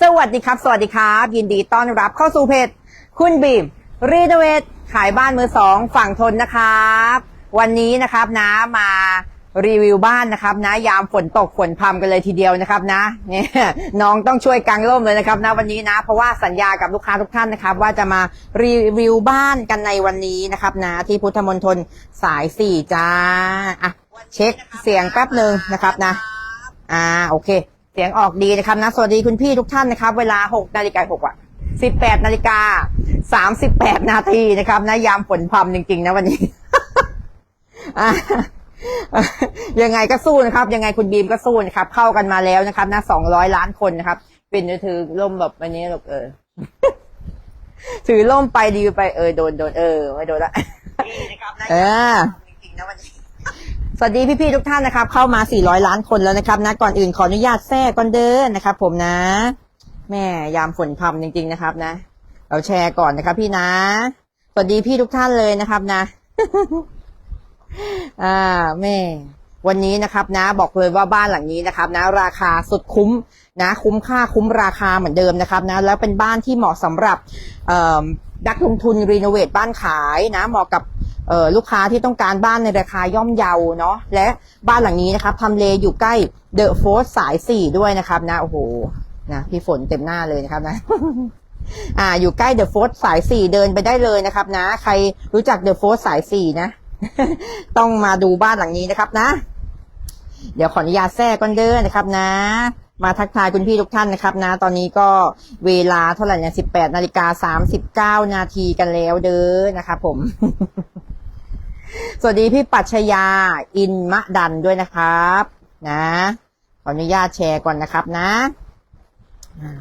สวัสดีครับ สวัสดีครับ ยินดีต้อนรับเข้าสู่เพจ คุณบีมรีโนเวทขายบ้านมือสองฝั่งทนนะครับ วันนี้นะครับนะมารีวิวบ้านนะครับนะยามฝนตกฝนพรำกันเลยทีเดียวนะครับนะเนี่ยน้องต้องช่วยกางร่มเลยนะครับนะวันนี้นะ เพราะว่าสัญญากับลูกค้าทุกท่านนะครับ ว่าจะมารีวิวบ้านกันในวันนี้นะครับนะที่พุทธมณฑลสายสี่จ้าอะเช็คเสียงแป๊บหนึ่งนะครับนะ อ่าโอเค เสียงออกดีนะครับนะ สวัสดีคุณพี่ทุกท่านนะครับ เวลา6นาฬิกา6อะ18นาฬิกา38นาทีนะครับนะยามฝนพรำจริงๆนะวันนี้อะยังไงก็สู้นะครับ ยังไงคุณบีมก็สู้นะครับ เข้ากันมาแล้วนะครับนะ200ล้านคนนะครับ เป็นถือล่มแบบวันนี้หรอกเออ ถือล่มไปดีไปเออโดนโดนเออไม่โดนละเออ สวัสดีพี่ๆทุกท่านนะครับ เข้ามา 400 ล้านคนแล้วนะครับนะก่อนอื่นขออนุญาตแทรกก่อนเดินนะครับผมนะ แม่ยามฝนพรำจริง ๆนะครับนะ เราแชร์ก่อนนะครับ พี่นะ สวัสดีพี่ทุกท่านเลยนะครับนะ อ่า แม่ วันนี้นะครับนะ บอกเลยว่าบ้านหลังนี้นะครับ นะ ราคาสุดคุ้มนะ คุ้มค่าคุ้มราคาเหมือนเดิมนะครับ นะ แล้วเป็นบ้านที่เหมาะสำหรับนักลงทุนรีโนเวทบ้านขายนะ เหมาะกับ ลูกค้าที่ต้องการบ้านในราคาย่อมเยาเนาะและบ้านหลังนี้นะครับทำเลอยู่ใกล้เดอะโฟสสายสี่ด้วยนะครับนะโอ้โหนะพี่ฝนเต็มหน้าเลยนะครับนะอ่าอยู่ใกล้เดอะโฟสสายสี่เดินไปได้เลยนะครับ นะ ใครรู้จักเดอะโฟสสายสี่นะ ต้องมาดูบ้านหลังนี้นะครับนะ เดี๋ยวขออนุญาตแทรกก่อนเด้อนะครับนะ มาทักทายคุณพี่ทุกท่านนะครับนะ ตอนนี้ก็เวลาเท่าไหร่เนี่ยสิบแปดนาฬิกาสามสิบเก้านาทีกันแล้วเด้อนะครับผม สวัสดีพี่ปัชญาอินมะดันด้วยนะครับ นะขออนุญาตแชร์ก่อนนะครับนะอ่า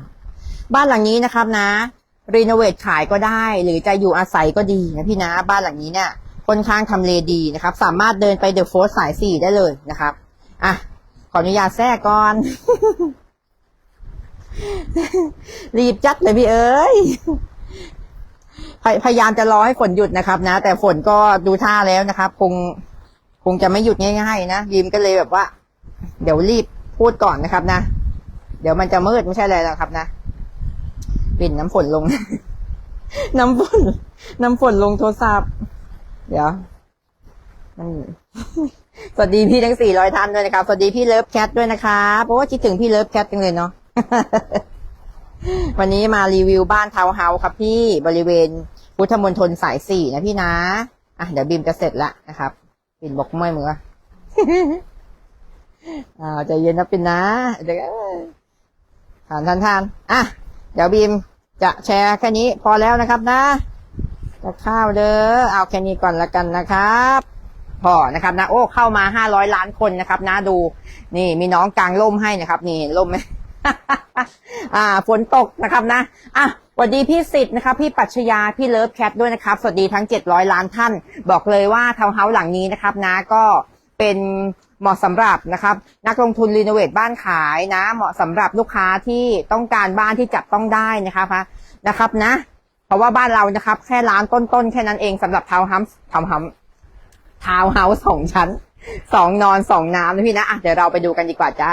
บ้านหลังนี้นะครับนะรีโนเวทขายก็ได้ หรือจะอยู่อาศัยก็ดีนะพี่นะ บ้านหลังนี้เนี่ยค่อนข้างทำเลดีนะครับ สามารถเดินไปเดอะโฟสสายสี่ได้เลยนะครับ อะ ขออนุญาตแทรกก่อน รีบจัดเลยพี่เอ้ยพยพยายามจะรอให้ฝนหยุดนะครับ นะ แต่ฝนก็ดูท่าแล้วนะครับ คงคงจะไม่หยุดง่ายๆนะยิมก็เลยแบบว่า เดี๋ยวรีบพูดก่อนนะครับ นะ เดี๋ยวมันจะมืดไม่ใช่อะไรแล้วครับ นะปิ่นน้ำฝนลง น้ำฝนน้ำฝนลงโทรศัพท์เดี๋ยวมัน สวัสดีพี่ทั้งสี่ร้อยท่านด้วยนะครับสวัสดีพี่เลิฟแคทด้วยนะครับเพราะว่าคิดถึงพี่เลิฟแคทจังเลยเนาะวันนี้มารีวิวบ้านทาวน์เฮาส์ครับพี่บริเวณพุทธมณฑลสายสี่นะพี่นะอะเดี๋ยวบีมจะเสร็จละนะครับปิ่นบอกไม่มืออ่าใจเย็นนะปิ่นนะเดี๋ยวทานทานทานอะเดี๋ยวบีมจะแชร์แค่นี้พอแล้วนะครับนะจะข้าวเด้อเอาแค่นี้ก่อนละกันนะครับ พอนะครับนะโอ้เข้ามาห้าร้อยล้านคนนะครับนะดู นี่มีน้องกลางร่มให้นะครับ นี่เห็นร่มไหมอ่าฝนตกนะครับนะอะสวัสดีพี่สิทธิ์นะครับพี่ปัชญาพี่เลิฟแคทด้วยนะครับ สวัสดีทั้ง 700 ล้านท่าน บอกเลยว่าทาวน์เฮาส์หลังนี้นะครับนะก็เป็นเหมาะสำหรับนะครับนักลงทุนรีโนเวทบ้านขายนะ เหมาะสำหรับลูกค้าที่ต้องการบ้านที่จับต้องได้นะครับนะครับนะ เพราะว่าบ้านเรานะครับ แค่ล้านต้นๆแค่นั้นเองสำหรับทาวน์เฮาส์ทาวน์เฮาส์ ทาวน์เฮาส์สองชั้นสองนอนสองน้ำนะพี่นะอะเดี๋ยวเราไปดูกันดีกว่าจ้า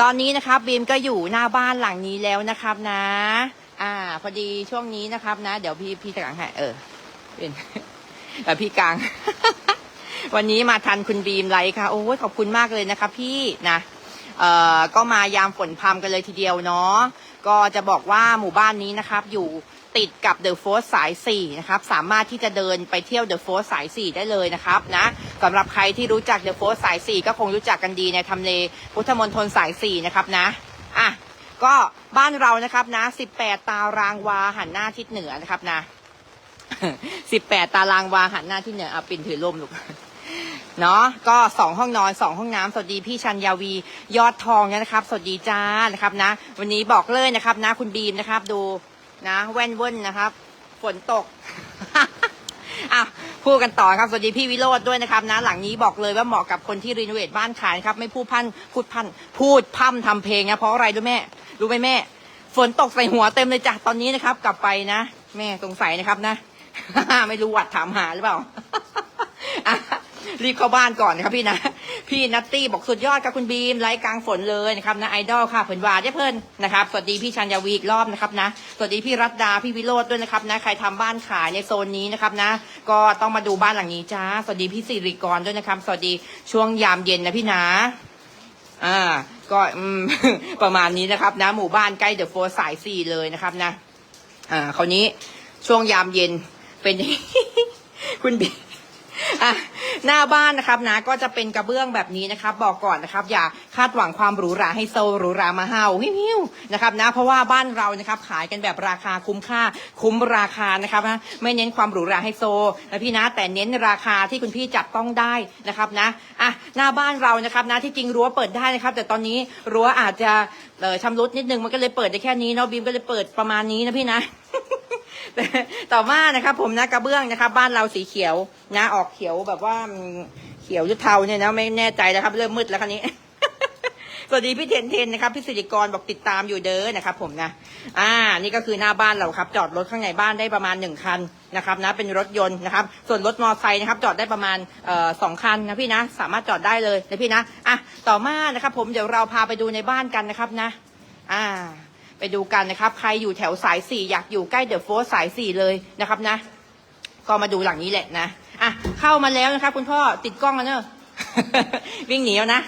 ตอนนี้นะครับบีมก็อยู่หน้าบ้านหลังนี้แล้วนะครับนะ อ่า พอดีช่วงนี้นะครับนะ เดี๋ยวพี่พี่จะกลางให้เออเป็นเออพี่กลาง วันนี้มาทันคุณบีมไลค์ค่ะ โอ้ยขอบคุณมากเลยนะครับพี่นะเอ่อก็มายามฝนพรำกันเลยทีเดียวเนาะก็จะบอกว่าหมู่บ้านนี้นะครับ อยู่ ติดกับเดอะโฟสสาย4นะครับสามารถที่จะเดินไปเที่ยวเดอะโฟสสาย 4 ได้เลยนะครับนะสำหรับใครที่รู้จักเดอะโฟสสาย 4 ก็คงรู้จักกันดีในทำเลพุทธมณฑลสาย 4 นะครับนะอะก็บ้านเรานะครับนะ 18 ตารางวาหันหน้าทิศเหนือนะครับนะ 18 ตารางวาหันหน้าที่เหนือเอาปิ่นถือลมลูกเนาะก็สองห้องนอนสองห้องน้ำสวัสดีพี่ชันยาวียอดทองนะครับ สวัสดีจ้านะครับนะ วันนี้บอกเลยนะครับนะคุณบีมนะครับดู นะแว่นเว่นนะครับ ฝนตกอะพูดกันต่อครับ สวัสดีพี่วิโรธด้วยนะครับนะหลังนี้บอกเลยว่าเหมาะกับคนที่รีโนเวทบ้านขายครับ ไม่พูดพันพูดพันพูดพร่ำทำเพลงนะเพราะอะไรรู้แม่ รู้ไหมแม่ ฝนตกใส่หัวเต็มเลยจ้ะตอนนี้นะครับ กลับไปนะ แม่สงสัยนะครับนะ ไม่รู้วัดถามหาหรือเปล่า รีบเข้าบ้านก่อนนะครับพี่นะ พี่นัตตี้บอกสุดยอดค่ะคุณบีมไลฟ์กลางฝนเลยนะครับนะไอดอลค่ะเพิ่นวาได้เพิ่นนะครับสวัสดีพี่ชัญญาวีอีกรอบนะครับนะสวัสดีพี่รัตดาพี่วิโรจน์ด้วยนะครับนะใครทำบ้านขายในโซนนี้นะครับนะ ก็ต้องมาดูบ้านหลังนี้จ้าสวัสดีพี่สิริกรด้วยนะครับสวัสดีช่วงยามเย็นนะพี่นะอ่าก็ประมาณนี้นะครับนะ หมู่บ้านใกล้เดอะโฟร์สายสี่เลยนะครับนะอ่าคราวนี้ช่วงยามเย็นเป็นคุณบี อะหน้าบ้านนะครับนะก็จะเป็นกระเบื้องแบบนี้นะครับ บอกก่อนนะครับ อย่าคาดหวังความหรูหราให้โซหรูหรามาเฮาหิวๆนะครับนะเพราะว่าบ้านเรานะครับขายกันแบบราคาคุ้มค่าคุ้มราคานะครับนะไม่เน้นความหรูหราให้โซนะพี่นะแต่เน้นราคาที่คุณพี่จับต้องได้นะครับนะอะหน้าบ้านเรานะครับนะที่จริงรั้วเปิดได้นะครับ แต่ตอนนี้รั้วอาจจะเออชำรุดนิดนึงมันก็เลยเปิดได้แค่นี้เนาะบีมก็เลยเปิดประมาณนี้นะพี่นะ ต่อมานะครับผมนะกระเบื้องนะครับ บ้านเราสีเขียวนะออกเขียวแบบว่าเขียวหรือเทาเนี่ยนะไม่แน่ใจแล้วครับ เริ่มมืดแล้วคันนี้สวัสดีพี่เทนเทนนะครับพี่สิริกรบอกติดตามอยู่เด้อนะครับผมนะ อ่า นี่ก็คือหน้าบ้านเราครับ จอดรถข้างในบ้านได้ประมาณหนึ่งคันนะครับนะเป็นรถยนต์นะครับ ส่วนรถมอเตอร์ไซค์นะครับ จอดได้ประมาณออสองคันนะพี่นะ สามารถจอดได้เลยนะพี่นะอะต่อมานะครับ ผมเดี๋ยวเราพาไปดูในบ้านกันนะครับนะ อ่า ไปดูกันนะครับ ใครอยู่แถวสายสี่อยากอยู่ใกล้เดอะโฟร์สายสี่เลยนะครับนะ ก็มาดูหลังนี้แหละนะอะเข้ามาแล้วนะครับ คุณพ่อติดกล้องแล้วเนอะวิ่งหนีแล้วนะ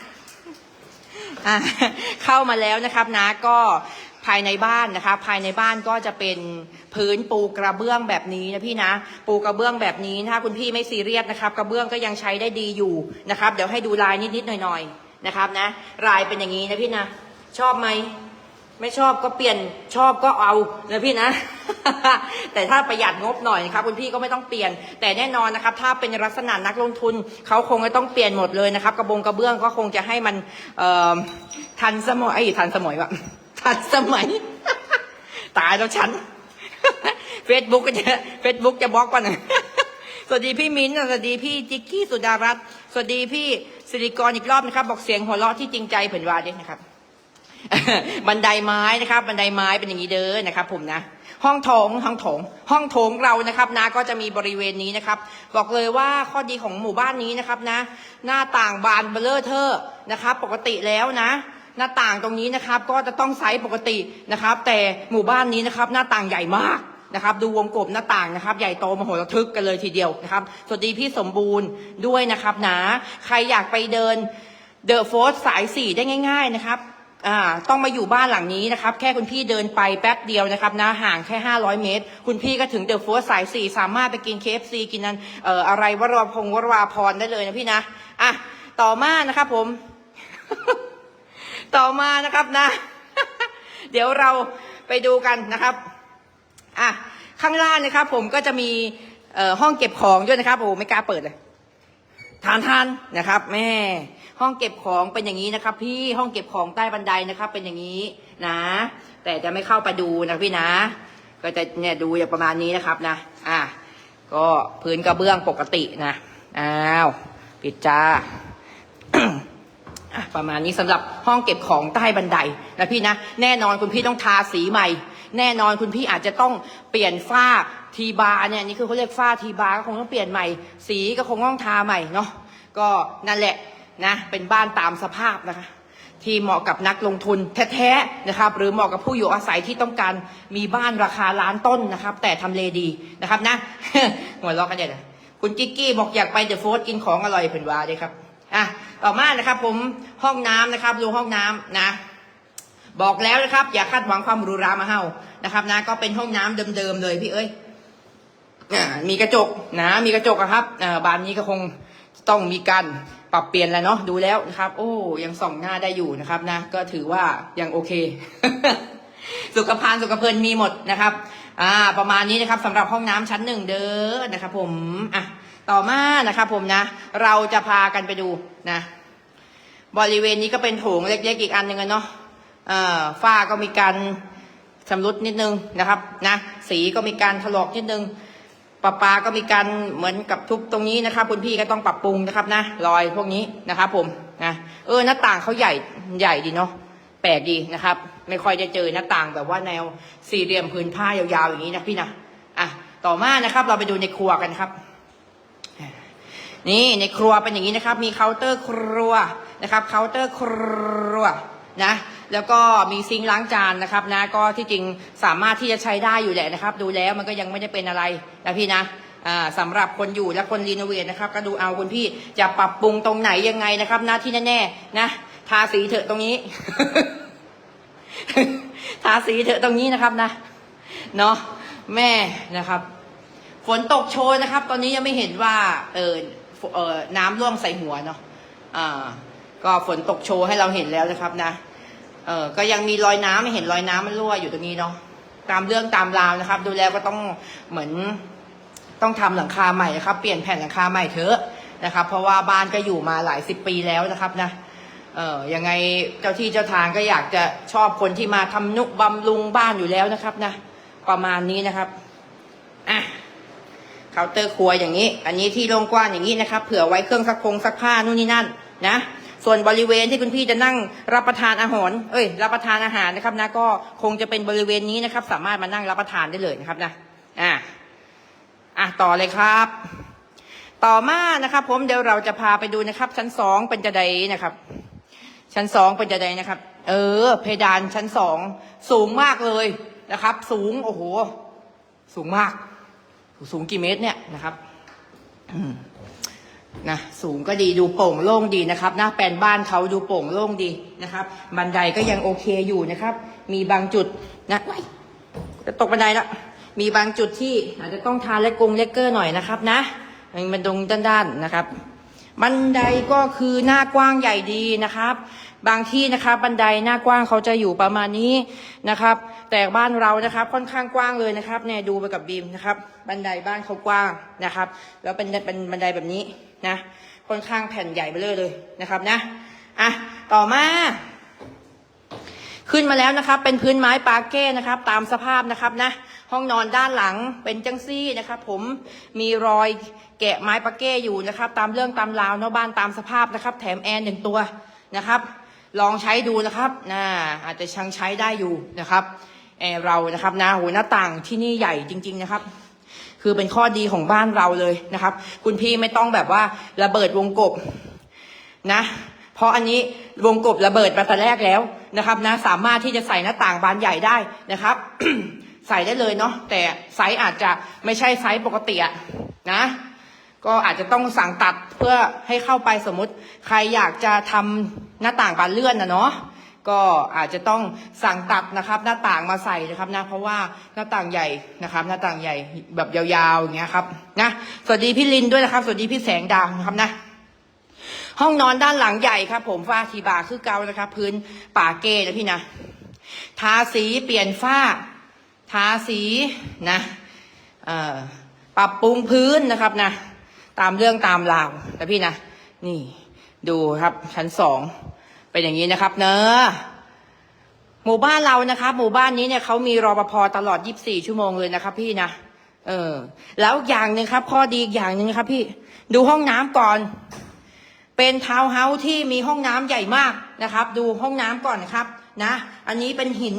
อะเข้ามาแล้วนะครับนะก็ภายในบ้านนะคะ ภายในบ้านก็จะเป็นพื้นปูกระเบื้องแบบนี้นะพี่นะ ปูกระเบื้องแบบนี้ถ้าคุณพี่ไม่ซีเรียสนะครับ กระเบื้องก็ยังใช้ได้ดีอยู่นะครับ เดี๋ยวให้ดูลายนิดๆหน่อยๆนะครับนะลายเป็นอย่างนี้นะพี่นะ ชอบไหม ไม่ชอบก็เปลี่ยนชอบก็เอานะพี่นะ แต่ถ้าประหยัดงบหน่อยนะครับคุณพี่ก็ไม่ต้องเปลี่ยน แต่แน่นอนนะครับ ถ้าเป็นลักษณะนักลงทุนเขาคงจะต้องเปลี่ยนหมดเลยนะครับ กระบงกระเบื้องก็คงจะให้มันทันสมัยไอ้ทันสมัยวะทันสมัย ตายแล้วฉันเฟซบุ๊กก็จะเฟซบุ๊กจะบล็อกก่อนนะสวัสดีพี่มิ้นท์สวัสดีพี่จิกกี้สุดารัตน์สวัสดีพี่สิริกรอีกรอบนะครับ บอกเสียงหัวเราะที่จริงใจเผินวาเด้นะครับ บันไดไม้นะครับ บันไดไม้เป็นอย่างนี้เด้อนะครับ ผมนะ ห้องโถงห้องโถง ห้องโถงเรานะครับนะก็จะมีบริเวณนี้นะครับ บอกเลยว่าข้อดีของหมู่บ้านนี้นะครับนะ หน้าต่างบานเบลเลอร์เทอร์นะครับ ปกติแล้วนะหน้าต่างตรงนี้นะครับ ก็จะต้องไซส์ปกตินะครับ แต่หมู่บ้านนี้นะครับ หน้าต่างใหญ่มากนะครับ ดูวงกบหน้าต่างนะครับ ใหญ่โตมโหฬารทึกกันเลยทีเดียวนะครับสวัสดีพี่สมบูรณ์ด้วยนะครับนะใครอยากไปเดินเดอะโฟร์สายสี่ได้ง่าย ๆนะครับ ต้องมาอยู่บ้านหลังนี้นะครับ แค่คุณพี่เดินไปแป๊บเดียวนะครับนะห่างแค่ 500 เมตร คุณพี่ก็ถึงเดอะฟร์สายสี่สามารถไปกินเคฟซีกินนั้นเอ่ออะไรวรพงศ์วาพรได้เลยนะพี่นะอะต่อมานะครับผม ต่อมานะครับนะ เดี๋ยวเราไปดูกันนะครับอะข้างล่างนะครับ ผมก็จะมีเอ่อห้องเก็บของด้วยนะครับโอ้ไม่กล้าเปิดเลยทานทานนะครับ แม่ ห้องเก็บของเป็นอย่างนี้นะครับ พี่ห้องเก็บของใต้บันไดนะครับ เป็นอย่างนี้นะ แต่จะไม่เข้าไปดูนะพี่นะ ก็จะเนี่ยดูอย่างประมาณนี้นะครับนะ อะก็พื้นกระเบื้องปกตินะอ้าวปิดจ้าอะประมาณนี้สำหรับห้องเก็บของใต้บันไดนะพี่นะ แน่นอนคุณพี่ต้องทาสีใหม่ แน่นอนคุณพี่อาจจะต้องเปลี่ยนฝ้าทีบาร์เนี่ยนี่คือเขาเรียกฝ้าทีบาร์ก็คงต้องเปลี่ยนใหม่ สีก็คงต้องทาใหม่เนาะก็นั่นแหละ นะเป็นบ้านตามสภาพนะคะ ที่เหมาะกับนักลงทุนแท้ๆนะครับ หรือเหมาะกับผู้อยู่อาศัยที่ต้องการมีบ้านราคาล้านต้นนะครับ แต่ทำเลดีนะครับนะหัวเราะกันเนี่ยคุณกิ๊กกี้บอกอยากไปเดอะโฟร์กินของอร่อยเผื่นวาด้วยครับอะต่อมานะครับ ผมห้องน้ำนะครับดูห้องน้ำนะ บอกแล้วนะครับ อย่าคาดหวังความหรูหรามาเฮานะครับ นะ ก็เป็นห้องน้ำเดิมๆเลยพี่เอ้ยมีกระจกนะ มีกระจกอะครับบานนี้ก็คงต้องมีการ ปรับเปลี่ยนแล้วเนาะดูแล้วนะครับ โอ้ยังส่องหน้าได้อยู่นะครับนะ ก็ถือว่ายังโอเค สุขภัณฑ์สุขเพลินมีหมดนะครับ อ่า ประมาณนี้นะครับสำหรับห้องน้ำชั้นหนึ่งเด้อนะครับ ผมอะต่อมานะครับผมนะ เราจะพากันไปดูนะ บริเวณนี้ก็เป็นโถงเล็กๆอีกอันหนึ่งเนาะเอ่อฝ้าก็มีการชำรุดนิดนึงนะครับ นะ สีก็มีการถลอกนิดนึง ประปาก็มีการเหมือนกับทุบตรงนี้นะครับคุณพี่ก็ต้องปรับปรุงนะครับนะรอยพวกนี้นะครับผมนะเออหน้าต่างเขาใหญ่ใหญ่ดีเนาะแปลกดีนะครับ ไม่ค่อยจะเจอหน้าต่างแบบว่าแนวสี่เหลี่ยมพื้นผ้ายาวๆอย่างนี้นะพี่นะอะต่อมานะครับ เราไปดูในครัวกันครับ นี่ในครัวเป็นอย่างนี้นะครับ มีเคาน์เตอร์ครัวนะครับเคาน์เตอร์ครัวนะ แล้วก็มีซิงค์ล้างจานนะครับนะก็ที่จริงสามารถที่จะใช้ได้อยู่แหละนะครับ ดูแล้วมันก็ยังไม่ได้เป็นอะไรนะพี่นะสำหรับคนอยู่และคนรีโนเวทนะครับก็ดูเอาคุณพี่จะปรับปรุงตรงไหนยังไงนะครับหน้าที่แน่ๆนะทาสีเถอะตรงนี้ ทาสีเถอะตรงนี้นะครับนะเนาะแม่นะครับฝนตกโชยนะครับ ตอนนี้ยังไม่เห็นว่าเออเออน้ำร่วงใส่หัวเนาะอ่าก็ฝนตกโชว์ให้เราเห็นแล้วนะครับนะ เออก็ยังมีรอยน้ำไม่เห็นรอยน้ำมันรั่วอยู่ตรงนี้เนาะตามเรื่องตามราวนะครับ ดูแล้วก็ต้องเหมือนต้องทำหลังคาใหม่นะครับ เปลี่ยนแผ่นหลังคาใหม่เถอะนะครับ เพราะว่าบ้านก็อยู่มาหลายสิบปีแล้วนะครับนะเออยังไงเจ้าที่เจ้าทางก็อยากจะชอบคนที่มาทำนุบำรุงบ้านอยู่แล้วนะครับนะประมาณนี้นะครับอะเคาน์เตอร์ครัวอย่างนี้ อันนี้ที่โล่งกว้างอย่างนี้นะครับ เผื่อไว้เครื่องซักพงซักผ้านู่นนี่นั่นนะ ส่วนบริเวณที่คุณพี่จะนั่งรับประทานอาหาร เอ้ย รับประทานอาหารนะครับนะก็คงจะเป็นบริเวณนี้นะครับ สามารถมานั่งรับประทานได้เลยนะครับนะอะอะต่อเลยครับ ต่อมานะครับ ผมเดี๋ยวเราจะพาไปดูนะครับ ชั้นสองเป็นจะไดนะครับ ชั้นสองเป็นจะไดนะครับ เออ เพดานชั้นสองสูงมากเลยนะครับ สูงโอ้โห สูงมาก สูงกี่เมตรเนี่ยนะครับ อืม นะสูงก็ดีดูโปร่งโล่งดีนะครับหน้าแปลนบ้านเขาดูโปร่งโล่งดีนะครับ บันไดก็ยังโอเคอยู่นะครับ มีบางจุดนะว้ายจะตกบันไดแล้วมีบางจุดที่อาจจะต้องทาและกงเลกเกอร์หน่อยนะครับนะมันตรงด้านๆนะครับ บันไดก็คือหน้ากว้างใหญ่ดีนะครับ บางที่นะครับบันไดหน้ากว้างเขาจะอยู่ประมาณนี้นะครับ แต่บ้านเรานะครับค่อนข้างกว้างเลยนะครับเนี่ยดูไปกับบีมนะครับ บันไดบ้านเขากว้างนะครับ แล้วเป็นเป็นบันไดแบบนี้ นะค่อนข้างแผ่นใหญ่ไปเลยเลยนะครับนะอะต่อมา ขึ้นมาแล้วนะครับ เป็นพื้นไม้ปาเก้นะครับ ตามสภาพนะครับนะห้องนอนด้านหลังเป็นจังซี่นะครับผมมีรอยแกะไม้ปาเก้อยู่นะครับ ตามเรื่องตามราวเนาะบ้านตามสภาพนะครับ แถมแอร์หนึ่งตัวนะครับ ลองใช้ดูนะครับนะอาจจะชังใช้ได้อยู่นะครับแอร์เรานะครับนะโหหน้าต่างที่นี่ใหญ่จริง ๆ นะครับ คือเป็นข้อดีของบ้านเราเลยนะครับ คุณพี่ไม่ต้องแบบว่าระเบิดวงกบนะ เพราะอันนี้วงกบระเบิดมาแต่แรกแล้วนะครับนะสามารถที่จะใส่หน้าต่างบานใหญ่ได้นะครับ ใส่ได้เลยเนาะแต่ไซส์อาจจะไม่ใช่ไซส์ปกติอะนะ ก็อาจจะต้องสั่งตัดเพื่อให้เข้าไปสมมติ ใครอยากจะทำหน้าต่างบานเลื่อนนะเนาะ ก็อาจจะต้องสั่งตัดนะครับหน้าต่างมาใส่นะครับนะเพราะว่าหน้าต่างใหญ่นะครับ หน้าต่างใหญ่แบบยาวๆอย่างเงี้ยครับนะสวัสดีพี่ลินด้วยนะครับ สวัสดีพี่แสงดาวนะครับนะ ห้องนอนด้านหลังใหญ่ครับ ผมฝ้าทีบาคือเกานะครับ พื้นป่าเก้นะพี่นะทาสีเปลี่ยนฝ้า ทาสีนะเอ่อปรับปรุงพื้นนะครับนะ ตามเรื่องตามราวนะพี่นะ นี่ดูครับชั้นสอง เป็นอย่างนี้นะครับ เนอะหมู่บ้านเรานะครับ หมู่บ้านนี้เนี่ยเขามีรอปภตลอด 24 ชั่วโมงเลยนะครับ พี่นะเออ แล้วอย่างหนึ่งครับ ข้อดีอีกอย่างหนึ่งครับ พี่ดูห้องน้ำก่อน เป็นทาวน์เฮาส์ที่มีห้องน้ำใหญ่มากนะครับ ดูห้องน้ำก่อนนะครับ นะ อันนี้เป็นหิน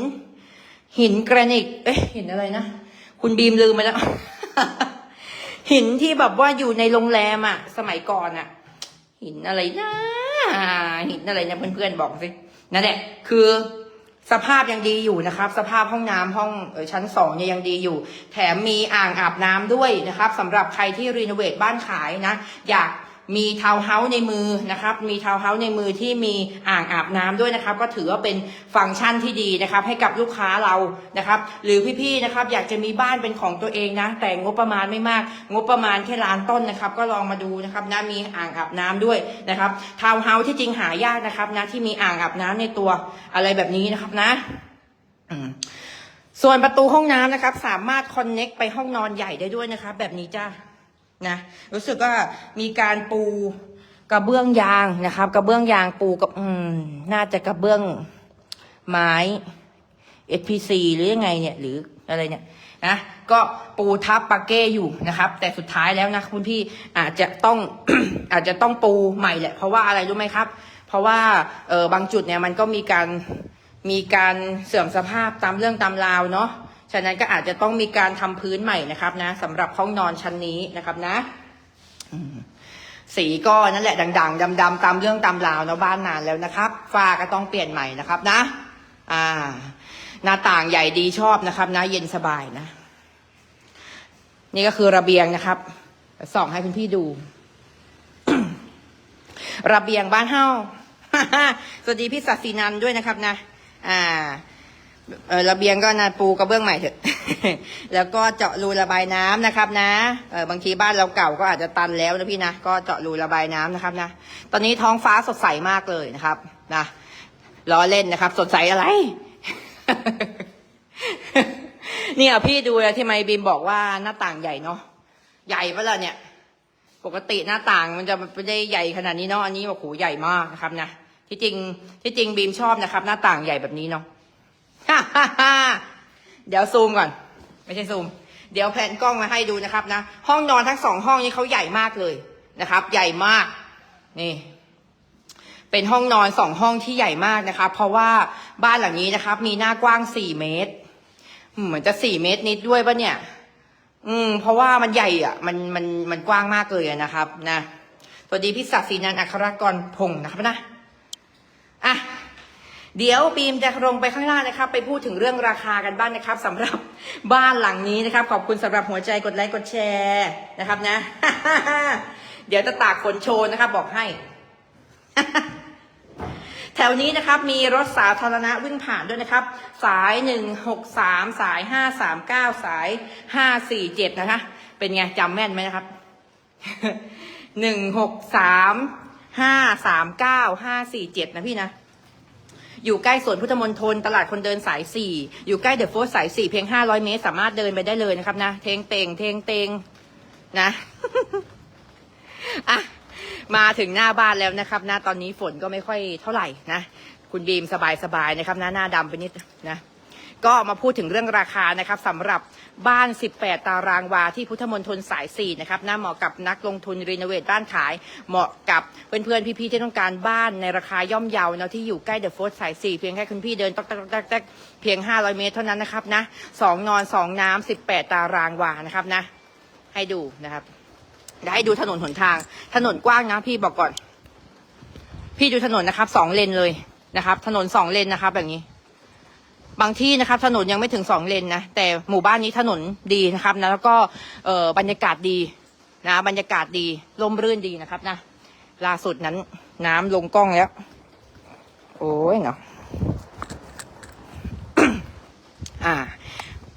หินแกรนิตเอ๊ะหินอะไรนะคุณบีมลืมไปแล้ว หินที่แบบว่าอยู่ในโรงแรมอะสมัยก่อนอะหินอะไรนะ หินอะไรเนี่ยเพื่อนๆบอกสินั่นแหละคือสภาพยังดีอยู่นะครับ สภาพห้องน้ำห้องชั้นสองเนี่ยยังดีอยู่ แถมมีอ่างอาบน้ำด้วยนะครับสำหรับใครที่รีโนเวทบ้านขายนะ อยาก มีทาวเฮาส์ในมือนะครับ มีทาวเฮาส์ในมือที่มีอ่างอาบน้ำด้วยนะครับ ก็ถือว่าเป็นฟังก์ชันที่ดีนะครับ ให้กับลูกค้าเรานะครับ หรือพี่ๆนะครับ อยากจะมีบ้านเป็นของตัวเองนะ แต่งบประมาณไม่มาก งบประมาณแค่ล้านต้นนะครับ ก็ลองมาดูนะครับนะมีอ่างอาบน้ำด้วยนะครับทาวเฮาส์ที่จริงหายากนะครับนะที่มีอ่างอาบน้ำในตัวอะไรแบบนี้นะครับนะส่วนประตูห้องน้ำนะครับ สามารถคอนเน็กไปห้องนอนใหญ่ได้ด้วยนะครับ แบบนี้จ้า นะรู้สึกว่ามีการปูกระเบื้องยางนะครับ กระเบื้องยางปูกับอืมน่าจะกระเบื้องไม้ SPC หรือยังไงเนี่ย หรืออะไรเนี่ยนะก็ปูทับปาเก้อยู่นะครับ แต่สุดท้ายแล้วนะคุณพี่อาจจะต้องอาจจะต้องปูใหม่แหละเพราะว่าอะไรรู้ไหมครับ เพราะว่าเออบางจุดเนี่ยมันก็มีการมีการเสื่อมสภาพตามเรื่องตามราวเนาะ ฉะนั้นก็อาจจะต้องมีการทำพื้นใหม่นะครับนะสำหรับห้องนอนชั้นนี้นะครับนะสีก็นั่นแหละดังๆดำๆตามเรื่องตามราวเนาะบ้านนานแล้วนะครับฝ้าก็ต้องเปลี่ยนใหม่นะครับนะ อ่า หน้าต่างใหญ่ดีชอบนะครับ นะ เย็นสบายนะ นี่ก็คือระเบียงนะครับส่องให้คุณพี่ดู ระเบียงบ้านเฮ้าสวัสดีพี่ศศินันด้วยนะครับนะ อ่า เออระเบียงก็นาปูกระเบื้องใหม่เถอะ แล้วก็เจาะรูระบายน้ำนะครับ นะเออบางทีบ้านเราเก่าก็อาจจะตันแล้วนะพี่นะก็เจาะรูระบายน้ำนะครับนะตอนนี้ท้องฟ้าสดใสมากเลยนะครับนะล้อเล่นนะครับ สดใสอะไร เนี่ยพี่ดูเลยที่ไมบีมบอกว่าหน้าต่างใหญ่เนาะใหญ่ปะล่ะเนี่ย ปกติหน้าต่างมันจะไม่ได้ใหญ่ขนาดนี้เนาะอันนี้โอ้โหใหญ่มากนะครับนะที่จริงที่จริงบีมชอบนะครับ หน้าต่างใหญ่แบบนี้เนาะ เดี๋ยวซูมก่อน ไม่ใช่ซูม เดี๋ยวแผนกล้องมาให้ดูนะครับนะ ห้องนอนทั้งสองห้องนี้เขาใหญ่มากเลยนะครับ ใหญ่มาก นี่ เป็นห้องนอนสองห้องที่ใหญ่มากนะครับ เพราะว่าบ้านหลังนี้นะครับ มีหน้ากว้างสี่เมตร เหมือนจะสี่เมตรนิดด้วยปะเนี่ย อืม เพราะว่ามันใหญ่อะ มันมันมันกว้างมากเลยนะครับ นะสวัสดีพี่ศักดิ์ศรีนันอัครกรพงศ์นะครับนะ อะ เดี๋ยวบีมจะลงไปข้างล่างนะครับ ไปพูดถึงเรื่องราคากันบ้างนะครับสำหรับบ้านหลังนี้นะครับ ขอบคุณสำหรับหัวใจกดไลค์กดแชร์นะครับนะ เดี๋ยวจะตากฝนโชว์นะครับ บอกให้ แถวนี้นะครับมีรถสาธารณะวิ่งผ่านด้วยนะครับ สายหนึ่งหกสามสายห้าสามเก้าสายห้าสี่เจ็ดนะคะ เป็นไงจำแม่นไหมนะครับหนึ่งหกสามห้าสามเก้าห้าสี่เจ็ดนะพี่นะ อยู่ใกล้สวนพุทธมณฑลตลาดคนเดินสายสี่อยู่ใกล้เดอะโฟร์สายสี่เพียงห้าร้อยเมตร สามารถเดินไปได้เลยนะครับนะเทงเตงเทงเตงนะอะมาถึงหน้าบ้านแล้วนะครับนะตอนนี้ฝนก็ไม่ค่อยเท่าไหร่นะคุณบีมสบายๆนะครับนะหน้าดำไปนิดนะก็มาพูดถึงเรื่องราคานะครับสำหรับ บ้าน 18 ตารางวาที่พุทธมณฑลสาย 4 นะครับ น่าเหมาะกับนักลงทุนรีโนเวทบ้านขาย เหมาะกับเพื่อนๆ พี่ๆ ที่ต้องการบ้านในราคาย่อมเยาเนาะที่อยู่ใกล้เดอะโฟร์สาย 4 เพียงแค่คุณพี่เดินตอกตอกตอกเพียง 500 เมตรเท่านั้นนะครับนะสองนอนสองน้ำ18 ตารางวานะครับนะ ให้ดูนะครับเดี๋ยวให้ดูถนนหนทาง ถนนกว้างนะพี่บอกก่อน พี่ดูถนนนะครับสองเลนเลยนะครับ ถนนสองเลนนะครับแบบนี้ บางที่นะครับถนนยังไม่ถึงสองเลนนะแต่หมู่บ้านนี้ถนนดีนะครับนะแล้วก็เออบรรยากาศดีนะบรรยากาศดีร่มรื่นดีนะครับนะล่าสุดนั้นน้ำลงกล้องแล้ว โอ้ยเนาะอ่า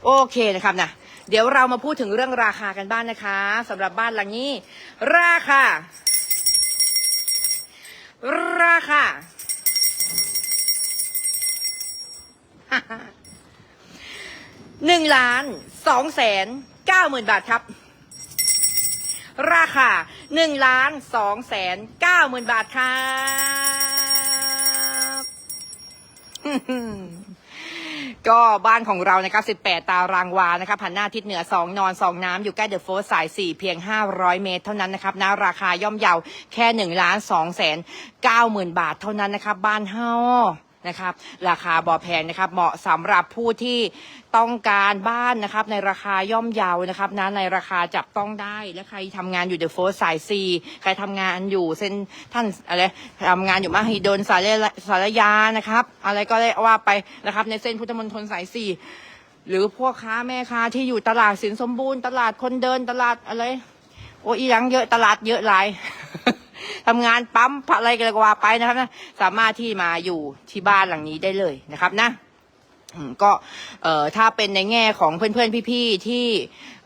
โอเคนะครับนะเดี๋ยวเรามาพูดถึงเรื่องราคากันบ้างนะคะสำหรับบ้านหลังนี้ ราคา ราคา หนึ่งล้านสองแสนเก้าหมื่นบาทครับ ราคาหนึ่งล้านสองแสนเก้าหมื่นบาทครับก็บ้านของเรานะครับ18 ตารางวา นะครับหันหน้าทิศเหนือ 2 นอน 2 น้ำ อยู่ใกล้เดอะโฟร์สาย 4 เพียง 500 เมตร เท่านั้นนะครับนะราคาย่อมเยาแค่1ล้าน2แสน9หมื่นบาทเท่านั้นนะครับ บ้านเฮา นะครับ ราคาบ่อแพงนะครับ เหมาะสำหรับผู้ที่ต้องการบ้านนะครับ ในราคาย่อมเยานะครับนะในราคาจับต้องได้และใครทำงานอยู่เดอะโฟร์สายซีใครทำงานอยู่เส้นท่านอะไรทำงานอยู่มหิดลสารสารยานะครับ อะไรก็ได้ว่าไปนะครับ ในเส้นพุทธมณฑลสายสี่หรือพวกค้าแม่ค้าที่อยู่ตลาดสินสมบูรณ์ ตลาดคนเดินตลาดอะไรโอ้อีหลังเยอะตลาดเยอะหลาย ทำงานปั๊มอะไรก็ว่าไปนะครับนะสามารถที่มาอยู่ที่บ้านหลังนี้ได้เลยนะครับนะก็เอ่อถ้าเป็นในแง่ของเพื่อนๆพี่ๆที่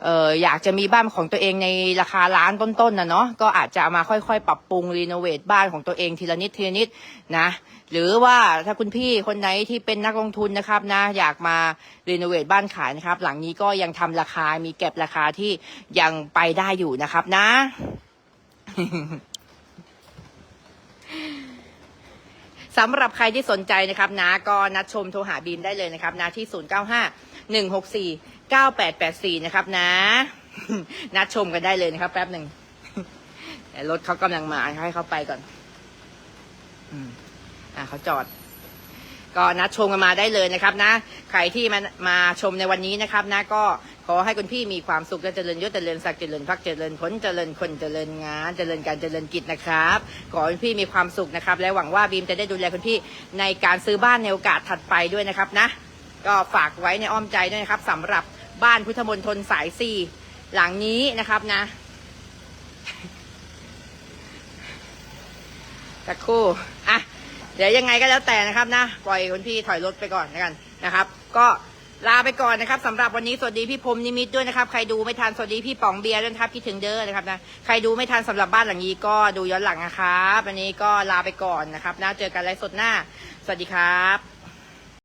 เอ่ออยากจะมีบ้านของตัวเองในราคาล้านต้นๆนะเนาะก็อาจจะมาค่อยๆ ปรับปรุงรีโนเวทบ้านของตัวเองทีละนิดทีละนิดนะหรือว่าถ้าคุณพี่คนไหนที่เป็นนักลงทุนนะครับนะอยากมารีโนเวทบ้านขายนะครับ หลังนี้ก็ยังทำราคามีเก็บราคาที่ยังไปได้อยู่นะครับนะ สำหรับใครที่สนใจนะครับนะก็นัดชมโทรหาบีมได้เลยนะครับนะที่ 0 9 5 1 6 4 9 8 8 4 นะครับนะ นัดชมกันได้เลยนะครับ แป๊บหนึ่งแต่รถเขากำลังมาให้เขาไปก่อนอืมอ่าเขาจอด ก็นัดชมกันมาได้เลยนะครับ นะ ใครที่มามาชมในวันนี้นะครับ นะก็ ขอให้คุณพี่มีความสุขและเจริญยศเจริญศักดิ์เจริญพักเจริญผลเจริญคนเจริญงาน เจริญการเจริญกิจนะครับ ขอให้พี่มีความสุขนะครับ และหวังว่าบีมจะได้ดูแลคุณพี่ในการซื้อบ้านในโอกาสถัดไปด้วยนะครับนะ ก็ฝากไว้ในอ้อมใจด้วยนะครับสำหรับบ้านพุทธมณฑลสายสี่หลังนี้นะครับนะสักคู่อะเดี๋ยวยังไงก็แล้วแต่นะครับนะ ปล่อยคุณพี่ถอยรถไปก่อนแล้วกันนะครับ ก็ ลาไปก่อนนะครับสำหรับวันนี้สวัสดีพี่พรมนิมิตด้วยนะครับใครดูไม่ทันสวัสดีพี่ป๋องเบียร์ด้วยนะครับคิดถึงเด้อนะครับนะใครดูไม่ทันสำหรับบ้านหลังนี้ก็ดูย้อนหลังนะครับวันนี้ก็ลาไปก่อนนะครับนะเจอกันไลฟ์สดหน้า สวัสดีครับ